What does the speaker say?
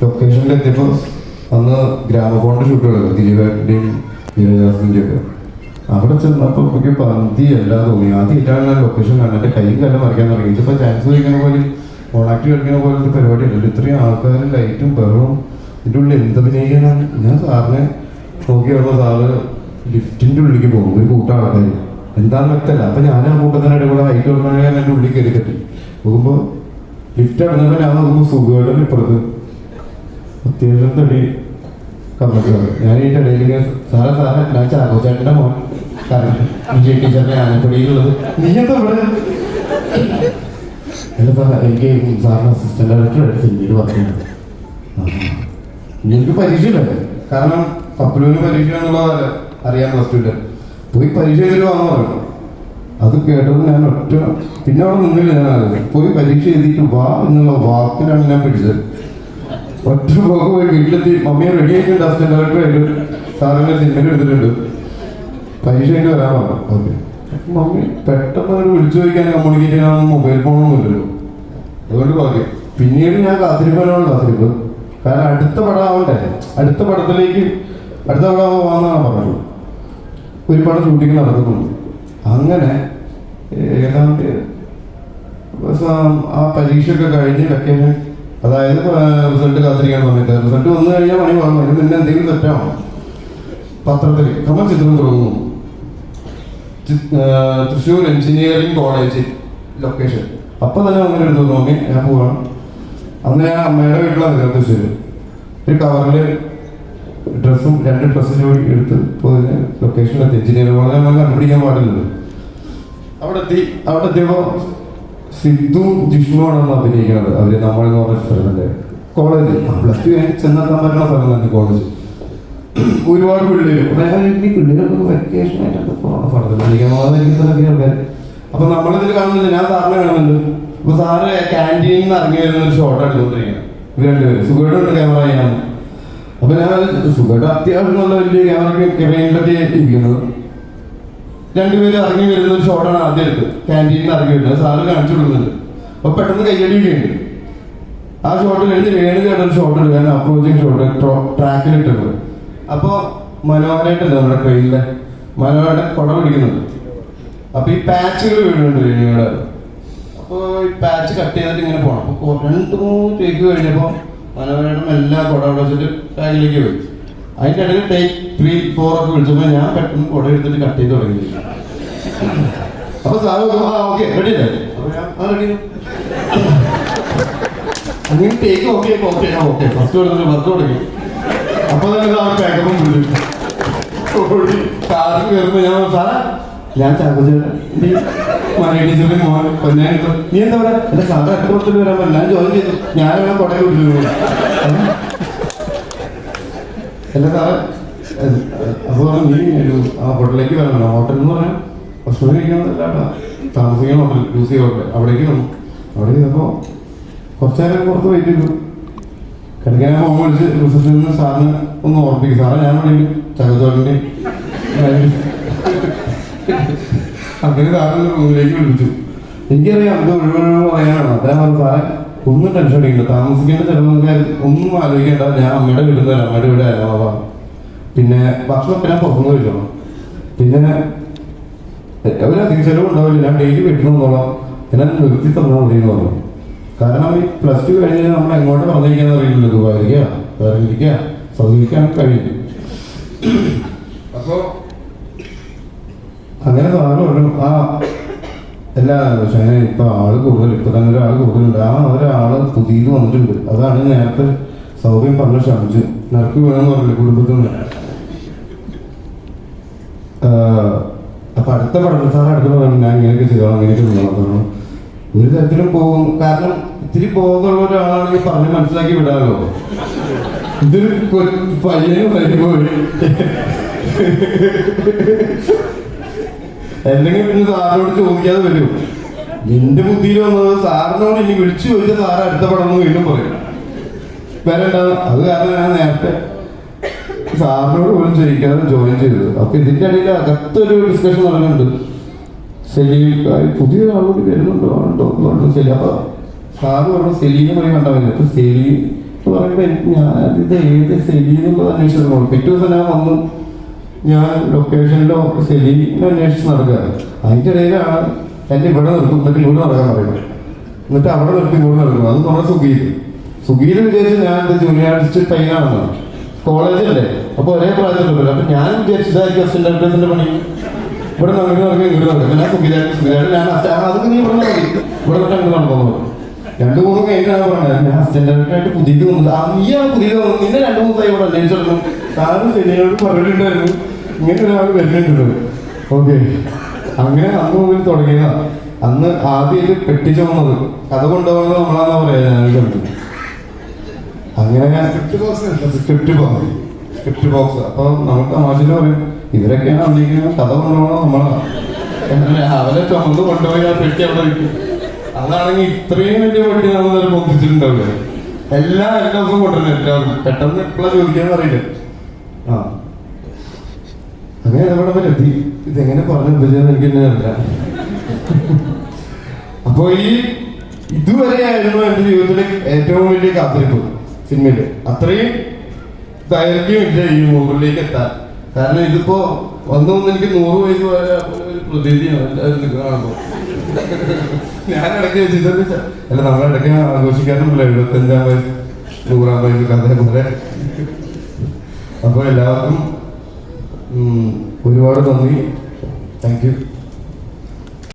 ലൊക്കേഷനിൽ എത്തിയപ്പോൾ അന്ന് ഗ്രാമഫോണിന്റെ ഷൂട്ടുകൾ ദിലീപേട്ടന്റെയും നീരജാസിന്റെയും ഒക്കെ അവിടെ ചെന്നപ്പോൾ എനിക്ക് പന്തി എല്ലാം തോന്നി. ആദ്യമായിട്ടാണ് ഞാൻ ലൊക്കേഷൻ കാണുന്നത് എന്റെ കൈയും കല്ലം മറിക്കാൻ തുടങ്ങി. ഇതിപ്പോൾ ചാൻസ് കഴിക്കുന്ന പോലെ ഓണാക്ട് കളിക്കുന്ന പോലത്തെ പരിപാടിയല്ലല്ലോ ഇത്രയും ആൾക്കാരും ലൈറ്റും ബഹളവും ഇതിന്റെ ഉള്ളിൽ എന്തഭിനയിക്കാനാണ് ഞാൻ സാറിനെ നോക്കി വരുമ്പോൾ സാറ് ലിഫ്റ്റിന്റെ ഉള്ളിലേക്ക് പോകും. ഒരു കൂട്ടം ആൾക്കാർ എന്താണെന്ന് വ്യക്തമല്ല അപ്പം ഞാൻ ആ കൂട്ടത്തിനിടെ കൂടെ ഹൈറ്റ് കൊടുക്കണേ ഞാൻ എന്റെ ഉള്ളിൽ കയറി കെട്ടി. പോകുമ്പോൾ ലിഫ്റ്റ് അടഞ്ഞപ്പോൾ ഞാൻ നോക്കുമ്പോൾ സുഖമായിട്ട് ഇപ്പുറത്ത് തടി കമ്മിറ്റിയാണ് ഞാൻ ഈ ഇടയിൽ ഇങ്ങനെ സാറേ സാറേ ഞാൻ ചാക്കോ ചേട്ടന്റെ മോൻ. കാരണം വിജയ് ടീച്ചറിന്റെ ആനപ്പടിയിലുള്ളത് നീ എന്താ ഇവിടെ? അല്ല സാർ എനിക്ക് സാറിന് അസിസ്റ്റന്റ് ഡയറക്ടർ സിനിമയിൽ വർക്ക് ചെയ്യുന്നത് എനിക്ക് പരീക്ഷയില്ല കാരണം കപ്പലൂര് പരീക്ഷ എന്നുള്ളത് അറിയാൻ പ്ലസ് ടുവിന്റെ പോയി പരീക്ഷ എഴുതുവാന്ന് പറഞ്ഞു അത് കേട്ടത് ഞാൻ ഒറ്റ പിന്നെ അവിടെ നിന്നില്ല ഞാൻ. പോയി പരീക്ഷ എഴുതിയിട്ട് വാ എന്നുള്ള വാക്കിലാണ് ഞാൻ പിടിച്ചത്. ഒറ്റ പോക്ക് പോയി വീട്ടിലെത്തി. മമ്മിയെ റെഡി ആയിട്ടുണ്ട്. അസിസ്റ്റന്റ് ഡയറക്ടർ ആയിട്ട് സാറിന്റെ സിനിമയിൽ എടുത്തിട്ടുണ്ട്. പൈസ എനിക്ക് വരാൻ പറഞ്ഞു. ഓക്കെ. മമ്മി പെട്ടെന്ന് അവർ വിളിച്ചു ചോദിക്കാൻ കമ്മ്യൂണിക്കേറ്റ് ചെയ്യാൻ മൊബൈൽ ഫോണൊന്നും ഇല്ലല്ലോ. അതുകൊണ്ട് ഭാഗ്യം പിന്നീട് ഞാൻ കാത്തിരിപ്പനാണ് കാത്തിരിപ്പ്. കാരണം അടുത്ത പടം ആവണ്ടേ? അടുത്ത പടത്തിലേക്ക് അടുത്ത പടം ആവാന്നാണ് പറഞ്ഞത്. ഒരു പടം ഷൂട്ടിങ് നടക്കുന്നുണ്ട്. അങ്ങനെ ഏതാണ്ട് ആ പരീക്ഷയൊക്കെ കഴിഞ്ഞ് വെക്കേഷൻ അതായത് റിസൾട്ട് കാത്തിരിക്കാൻ സമയത്ത് റിസൾട്ട് വന്നു കഴിഞ്ഞാൽ പണി വാങ്ങും അതിന് പിന്നെ എന്തെങ്കിലും തെറ്റാണോ പത്രത്തിൽ ക്രമ ചിത്രം തുടങ്ങുന്നു തൃശ്ശൂർ എഞ്ചിനീയറിംഗ് കോളേജ് ലൊക്കേഷൻ അപ്പൊ തന്നെ അങ്ങനെ എടുത്തു നോക്കി ഞാൻ പോവാണ്. അന്ന് ഞാൻ അമ്മയുടെ വീട്ടിലാണ് നിൽക്കുന്നത് തൃശ്ശൂർ ഒരു കവറിൽ ഡ്രസ്സും രണ്ട് ഡ്രസ്സും കൂടി എടുത്ത് പോയി ലൊക്കേഷനിലെത്തി എഞ്ചിനീയറിംഗ് കോളേജ് നമ്മൾ കണ്ടുപിടിക്കാൻ പാടില്ലല്ലോ. അവിടെ എത്തി. അവിടെ എത്തിയപ്പോ സിദ്ധു ജിഷ്ണുവാണ് അഭിനയിക്കുന്നത്. അവർ നമ്മൾ എന്ന് പറഞ്ഞ സ്ഥലത്തിന്റെ കോളേജ്. പ്ലസ് ടു കഴിഞ്ഞ് ചെന്നെത്താൻ പറ്റുന്ന സ്ഥലം തന്നെ കോളേജ്. ഒരുപാട് പിള്ളേരും. ഈ പിള്ളേരൊക്കെ വെക്കേഷൻ ആയിട്ടൊക്കെ അപ്പൊ നമ്മളിതിൽ കാണുന്നില്ല ഞാൻ സാറിനെ കാണുന്നുണ്ട്. അപ്പൊ സാറ് ക്യാന്റീനിൽ നിന്ന് ഇറങ്ങി വരുന്ന ഒരു ഷോട്ട് എടുത്തുകൊണ്ടിരിക്കുകയാണ് ഇവർ രണ്ടുപേരും. ക്യാമറ ചെയ്യാൻ. അപ്പൊ ഞാൻ സുഖമായിട്ട് അത്യാവശ്യം നല്ല വലിയ ക്യാമറ ക്യാമറയിലൊക്കെ ഇരിക്കുന്നത്. രണ്ടുപേരും ഇറങ്ങി വരുന്ന ഒരു ഷോട്ടാണ് ആദ്യം എടുത്ത് ക്യാന്റീനിൽ നിന്ന് ഇറങ്ങി വരുന്നത്. സാറ് കാണിച്ചു കൊടുക്കുന്നുണ്ട്. അപ്പൊ പെട്ടെന്ന് കയ്യടിയൊക്കെയുണ്ട് ആ ഷോട്ടിൽ എഴുതി രേണുകയുടെ ഒരു ഷോട്ട് എടുക്കാൻ അപ്രോച്ചിങ് ഷോട്ട് ട്രാക്കിൽ ഇട്ടത്. അപ്പൊ മനോഹരായിട്ടുണ്ട് നമ്മുടെ ട്രെയിനിലെ മനോഹരയുടെ കുട പിടിക്കുന്നുണ്ട്. അപ്പൊ ഈ പാച്ചുകൾ വീഴുന്നുണ്ട് രേണുകയുടെ അപ്പൊ ഈ പാച്ച് കട്ട് ചെയ്തിട്ട് ഇങ്ങനെ പോകണം അപ്പൊ രണ്ട് മൂന്ന് ടേക്ക് കഴിഞ്ഞപ്പോ മനോഹരയുടെ എല്ലാ കുട അവിടെ വെച്ചിട്ട് ബാഗിലേക്ക് പോയി. അതിന്റെ ഇടയിൽ ടേക്ക് ത്രീ ഫോർ ഒക്കെ വിളിച്ചപ്പോ ഞാൻ പെട്ടെന്ന് കുട എടുത്തിട്ട് കട്ട് ചെയ്ത് തുടങ്ങി. അപ്പൊ സാറ് ആ ഓക്കെ റെഡി അങ്ങനെ ടേക്ക് ഓക്കെ ഓക്കെ ആ ഓക്കെ ഫസ്റ്റ് കൊടുത്തിട്ട് വർക്ക് തുടങ്ങി അപ്പൊ തന്നെ ആ പാക്കപ്പും വിളിച്ചു ഓടി കാറിൽ കയറുമ്പോ ഞാൻ ഞാൻ ചാക്കോച്ചേട്ടൻ. മലയാളി മോൻ പൊന്നായിട്ട് നീ എന്താ പറയാ? എന്റെ സാറ് വരാൻ പറ്റില്ല ഞാൻ ജോയിൻ ചെയ്തു. ഞാനവിടെ കൊടയെ വിട്ടു എന്റെ സാറ് അപ്പൊ നീ ആ ഹോട്ടലിലേക്ക് വരണം. ഹോട്ടൽ എന്ന് പറഞ്ഞാൽ കഴിക്കാന്നല്ല താമസിക്കാൻ ഹോട്ടൽ ചെയ്യ ഹോട്ടൽ അവിടേക്ക് വന്നു. അവിടെ ചെന്നപ്പോ കുറച്ച് നേരം പുറത്ത് വെയിറ്റ് ചെയ്തു കിടക്കാൻ ഫോൺ വിളിച്ച് റിസപ്ഷനിൽ നിന്ന് സാറിന് ഒന്ന് ഓർപ്പിക്കും. സാറേ ഞാൻ വേണമെങ്കിൽ ചകച്ചോറിന്റെ അങ്ങനെ സാറിന് റൂമിലേക്ക് വിളിച്ചു എനിക്കറിയാം ഇത് ഒഴിവൊഴിവ് പറയാനാണ്. അദ്ദേഹം പറഞ്ഞു സാറേ ഒന്നും ടെൻഷൻ അടിക്കില്ല താമസിക്കേണ്ട ചിലവുകാർ ഒന്നും ആലോചിക്കേണ്ട. ഞാൻ അമ്മയുടെ വീട്ടിൽ നിന്ന് അമ്മയുടെ വീട് പിന്നെ ഭക്ഷണം ഞാൻ പുറത്തുനിന്ന് കഴിച്ചോളാം. പിന്നെ ഒരു തിരിച്ചറിവ് ഉണ്ടാവില്ല. ഞാൻ ഡെയിലി വീട്ടിൽ ഞാൻ തന്നാൽ മതി പറഞ്ഞു. കാരണം ഈ പ്ലസ് ടു കഴിഞ്ഞാൽ നമ്മൾ എങ്ങോട്ട് പറഞ്ഞിരിക്കാൻ അറിയില്ല ദുബായിരിക്കുക വേറെ ഇരിക്കുക സൗദിക്കാൻ കഴിയില്ല. അപ്പോ അങ്ങനെ സാധനം പറഞ്ഞു ആ എല്ലാ പക്ഷേ ഇപ്പൊ ആൾ കൂടുതൽ ഇപ്പൊ തന്നെ ഒരാൾ കൂടുതലുണ്ട്. ആ ഒരാൾ പുതിയത് വന്നിട്ടുണ്ട്. അതാണ് നേരത്തെ സൗകര്യം പറഞ്ഞ ക്ഷമിച്ച്. നിനക്ക് വേണമെന്ന് പറഞ്ഞില്ല കുടുംബത്തിൽ നിന്ന്? അപ്പൊ അടുത്ത പഠനം സാർ അടുത്ത് പഠനം ഞാൻ ഇങ്ങനെയൊക്കെ ചെയ്തോ അങ്ങനെയൊക്കെ ചെയ്തോളാം. ഒരു തരത്തിലും പോകും. കാരണം ഇത്തിരി ബോധമുള്ള ഒരാളാണെങ്കിൽ പറഞ്ഞ് മനസ്സിലാക്കി വിടാമല്ലോ ഇതൊരു പയ്യനും പയ്യന് എന്തെങ്കിലും പിന്നെ സാറിനോട് ചോദിക്കാതെ വരും. നിന്റെ ബുദ്ധിയിൽ വന്നത് സാറിനോട് ഇനി വിളിച്ചു ചോദിച്ചാൽ സാറ് അടുത്ത പടം വീണ്ടും പറയും. വരണ്ട അത് കാരണം ഞാൻ നേരത്തെ സാറിനോട് പോലും ചോദിക്കാതെ ജോയിൻ ചെയ്തത് അപ്പൊ ഇതിന്റെ ഇടയിൽ അകത്തൊരു ഡിസ്കഷൻ നടക്കുന്നുണ്ട്. സെലീം പുതിയ ആളോട് വരുന്നുണ്ടോ? ഉണ്ടോ എന്നുണ്ട് സെലി അപ്പൊ സാറ് പറഞ്ഞു സെലീനെ പോയി കണ്ടാൽ മതി. അപ്പൊ സെലി എന്ന് പറയുമ്പോൾ ഞാൻ ഇത് ഏത് സെലി എന്നുള്ളത് അന്വേഷിച്ചു പിറ്റേ ദിവസം ഞാൻ വന്നു. ഞാൻ ലൊക്കേഷനിലോ സെലീനെ അന്വേഷിച്ച് നടക്കുക അതിന്റെ ഇടയിലാണ് എന്നെ ഇവിടെ നിർത്തും. എന്നിട്ട് ഇവിടെ നടക്കാൻ പറയുന്നത്. എന്നിട്ട് അവിടെ നിർത്തി ഇവിടെ നടക്കും. അത് നമ്മുടെ സുഗീത്. സുഗീത് വിചാരിച്ച് ഞാൻ ജൂനിയർ ആർട്ടിസ്റ്റ് പയ്യനാണെന്ന് കോളേജല്ലേ അപ്പൊ ഒരേ പ്രായത്തിലുണ്ടല്ലോ അപ്പൊ ഞാൻ വിചാരിച്ചതായിരിക്കും പണി. ഇവിടെ നടക്കും ഇവിടെ രണ്ടു മൂന്ന് കഴിഞ്ഞാണ് പറഞ്ഞത്. ഞാൻ അസിസ്റ്റന്റ് പുതിയത് വന്നത്. ആ നീയാണ് പുതിയത് വന്നത്. നിന്നെ രണ്ടു മൂന്ന് ദൈവം ഇവിടെ അന്വേഷിച്ചിരുന്നു സാറ് ശനിയോട് പറഞ്ഞിട്ടുണ്ടായിരുന്നു ഇങ്ങനെ ഒരാൾ വരുന്നുണ്ടല്ലോ ഓക്കെ. അങ്ങനെ അന്ന് മുതൽ തുടങ്ങിയതാ. അന്ന് ആദ്യം ഇത് വന്നത്. കഥ കൊണ്ടുപോകുന്നത് നമ്മളാന്നാ പറയാ ഞാൻ കണ്ടു അങ്ങനെ ഞാൻ script box script box script box അപ്പൊ നമുക്ക് തമാശയിൽ പറയും ഇവരൊക്കെയാണ് അഭിനയിക്കുന്നത് കഥ കൊണ്ടുപോകണം നമ്മളാണ് രാവിലെ അവരെ ചുമന്ന് കൊണ്ടുപോയി ആ പെട്ടി അവിടെ വയ്ക്കും അതാണെങ്കിൽ ഇത്രയും വലിയ പെട്ടി നമ്മൾ പൊന്തിച്ചിട്ടുണ്ടാവില്ല എല്ലാ എല്ലാ ദിവസവും കൊണ്ടുവരണം എല്ലാവർക്കും. പെട്ടെന്ന് എപ്പോഴാണ് ചോദിക്കാന്ന് അറിയില്ല. ആ. അങ്ങനെ നമ്മുടെ അവിടെ എത്തി ഇതെങ്ങനെ പറഞ്ഞു ഉപയോഗിച്ചതെന്ന് എനിക്ക് തന്നെ അറിയില്ല. അപ്പൊ ഈ ഇതുവരെയായിരുന്നു എന്റെ ജീവിതത്തിലെ ഏറ്റവും വലിയ കാത്തിരിപ്പ്. സിനിമയിൽ. അത്രയും ദൈർഘ്യമില്ല ഈ നൂറിലേക്ക് എത്താൻ. കാരണം ഇതിപ്പോ വന്നു എനിക്ക് നൂറ് വയസ്സ് വരെ ഒരു ഞാൻ ഇടയ്ക്ക് അല്ല നമ്മൾ ഇടയ്ക്ക് ആഘോഷിക്കാറുണ്ടല്ലോ എഴുപത്തഞ്ചാം വയസ്സ് നൂറാം വയസ്സ് അതേപോലെ അപ്പൊ എല്ലാവർക്കും ഒരുപാട് നന്ദി. Thank you